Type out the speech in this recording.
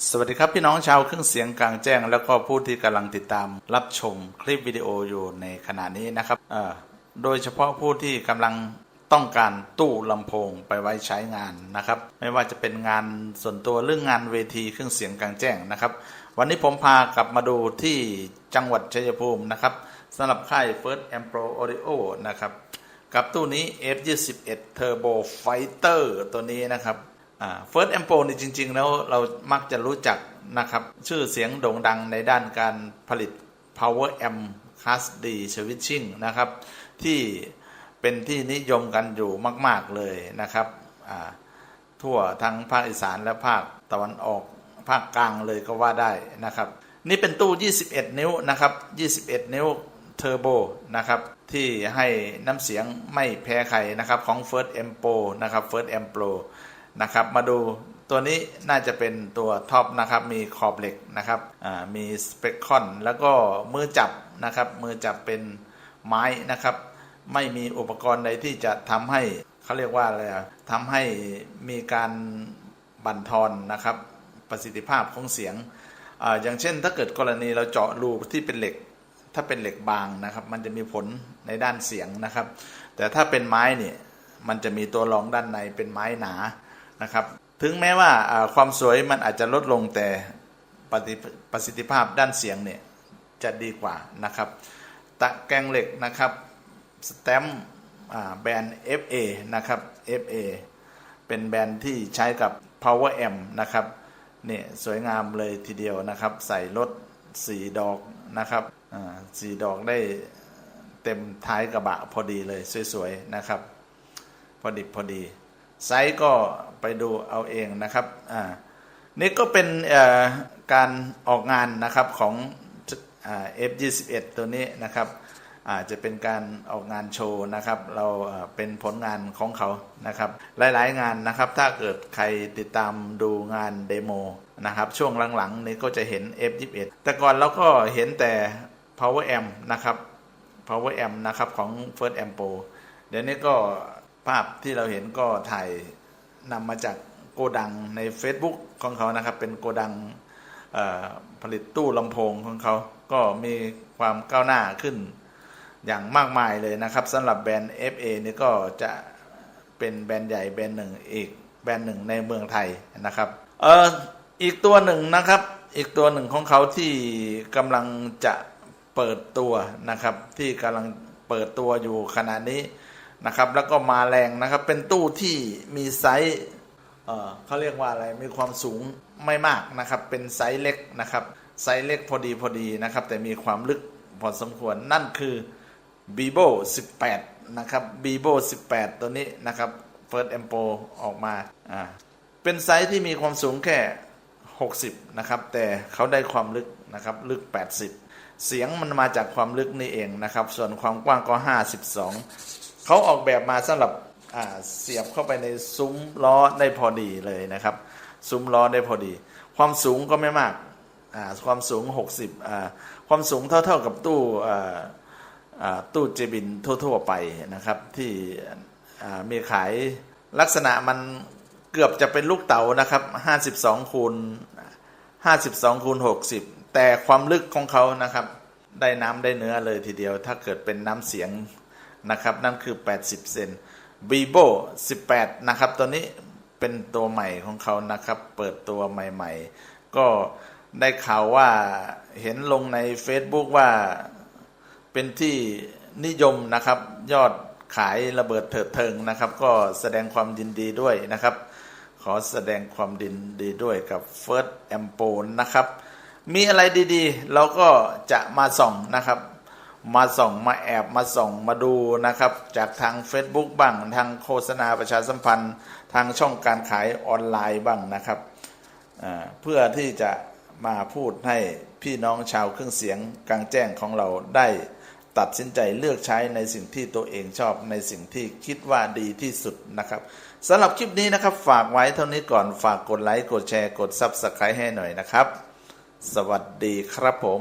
สวัสดีครับพี่น้องชาวเครื่องเสียงกลางแจ้ง แล้วก็ผู้ที่กำลังติดตามรับชมคลิปวิดีโออยู่ในขณะนี้นะครับเอ่อโดยเฉพาะผู้ที่กำลังต้องการตู้ลำโพงไปไว้ใช้งานนะครับ ไม่ว่าจะเป็นงานส่วนตัวเรื่องงานเวทีเครื่องเสียงกลางแจ้งนะครับ วันนี้ผมพากลับมาดูที่จังหวัดชัยภูมินะครับสำหรับค่าย First a m p r o Audio นะครับ กับตู้นี้ F21 Turbo Fighter ตัวนี้นะครับ เฟิร์สแอมโปนี่จริง ๆ แล้วเรามักจะรู้จักนะครับ ชื่อเสียงโด่งดังในด้านการผลิต Power Amp Class D Switching นะครับ ที่เป็นที่นิยมกันอยู่มาก ๆ เลยนะครับ ทั่วทั้งภาคอีสานและภาคตะวันออกภาคกลางเลยก็ว่าได้นะครับ นี่เป็นตู้ 21 นิ้วนะครับ 21 นิ้วเทอร์โบนะครับ ที่ให้น้ำเสียงไม่แพ้ใครนะครับ ของ First a m p o นะครับ First a m p Pro นะครับ มาดูตัวนี้น่าจะเป็นตัวท็อปนะครับ มีขอบเหล็กนะครับมีสเปคคอนแล้วก็มือจับนะครับ มือจับเป็นไม้นะครับ ไม่มีอุปกรณ์ใดที่จะทำให้เขาเรียกว่าอะไรทำให้มีการบั่นทอนนะครับ ประสิทธิภาพของเสียงออย่างเช่น ถ้าเกิดกรณีเราเจาะรูที่เป็นเหล็ก ถ้าเป็นเหล็กบางนะครับ มันจะมีผลในด้านเสียงนะครับ แต่ถ้าเป็นไม้เนี่ยมันจะมีตัวรองด้านในเป็นไม้หนา นะครับ ถึงแม้ว่าความสวยมันอาจจะลดลงแต่ประสิทธิภาพด้านเสียงเนี่ยจะดีกว่านะครับ ตะแกรงเหล็กนะครับสแตมแบรนด์ FA นะครับ FA เป็นแบรนด์ที่ใช้กับ PowerM นะครับเนี่ยสวยงามเลยทีเดียวนะครับ ใส่รถสีดอกนะครับสีดอกได้เต็มท้ายกระบะพอดีเลยสวยๆนะครับ พอดิบพอดี ไซส์ก็ไปดูเอาเองนะครับอ่านี่ก็เป็นเอ่อการออกงานนะครับของอ่า F21 ตัวนี้นะครับอาจจะเป็นการออกงานโชว์นะครับ เราเอ่อเป็นผลงานของเขานะครับ หลายๆงานนะครับ ถ้าเกิดใครติดตามดูงานเดโมนะครับ ช่วงหลังๆนี้ก็จะเห็น F21 แต่ก่อนเราก็เห็นแต่ Power Amp นะครับ Power Amp นะครับของ First Amp Pro เดี๋ยวนี้ก็ ภาพที่เราเห็นก็ถ่ายนำมาจากโกดังใน Facebook ของเขานะครับ เป็นโกดังผลิตตู้ลำโพงของเขา ก็มีความก้าวหน้าขึ้นอย่างมากมายเลยนะครับสำหรับแบรนด์ FA นี่ก็จะเป็นแบรนด์ใหญ่แบรนด์หนึ่งอีกแบรนด์หนึ่งในเมืองไทยนะครับเอออีกตัวหนึ่งนะครับ อีกตัวหนึ่งของเขาที่กำลังจะเปิดตัวนะครับ ที่กำลังเปิดตัวอยู่ขณะนี้ นะครับ แล้วก็มาแรงนะครับ เป็นตู้ที่มีไซส์เขาเรียกว่าอะไรมีความสูงไม่มากนะครับ เป็นไซส์เล็กนะครับไซส์เล็กพอดีพอดีนะครับ แต่มีความลึกพอสมควรนั่นคือ b i b o 18 นะครับ b i b o 18 ตัวนี้นะครับ First a m p o ออกมาอ่าเป็นไซส์ที่มีความสูงแค่ 60 นะครับ แต่เขาได้ความลึกนะครับ ลึก 80 เสียงมันมาจากความลึกนี่เองนะครับ ส่วนความกว้างก็ 52 เขาออกแบบมาสำหรับเสียบเข้าไปในซุ้มล้อได้พอดีเลยนะครับ ซุ้มล้อได้พอดี ความสูงก็ไม่มากความสูง 60ความสูงเท่าๆกับตู้ตู้เจบินทั่วๆไปนะครับ ที่มีขายลักษณะมันเกือบจะเป็นลูกเต๋านะครับ 52คูณ52คูณ60 แต่ความลึกของเขานะครับ ได้น้ำได้เนื้อเลยทีเดียว ถ้าเกิดเป็นน้ำเสียง นะครับนั่นคือ 80 เซน b ีโบ18 นะครับ ตัวนี้เป็นตัวใหม่ของเขานะครับ เปิดตัวใหม่ ๆ ก็ได้ข่าวว่าเห็นลงใน Facebook ว่าเป็นที่นิยมนะครับ ยอดขายระเบิดเถิดเทิงนะครับ ก็แสดงความยินดีด้วยนะครับ ขอแสดงความดินดีด้วยกับ First a m p o นะครับ มีอะไรดีๆ เราก็จะมาส่องนะครับ มาส่องมาแอบมาส่องมาดูนะครับ จากทาง Facebook บ้างทางโฆษณาประชาสัมพันธ์ ทางช่องการขายออนไลน์บ้างนะครับ เพื่อที่จะมาพูดให้พี่น้องชาวเครื่องเสียงกลางแจ้งของเราได้ตัดสินใจเลือกใช้ในสิ่งที่ตัวเองชอบในสิ่งที่คิดว่าดีที่สุดนะครับสำหรับคลิปนี้นะครับ ฝากไว้เท่านี้ก่อนฝากกดไลค์กดแชร์กด Subscribe ให้หน่อยนะครับ สวัสดีครับผม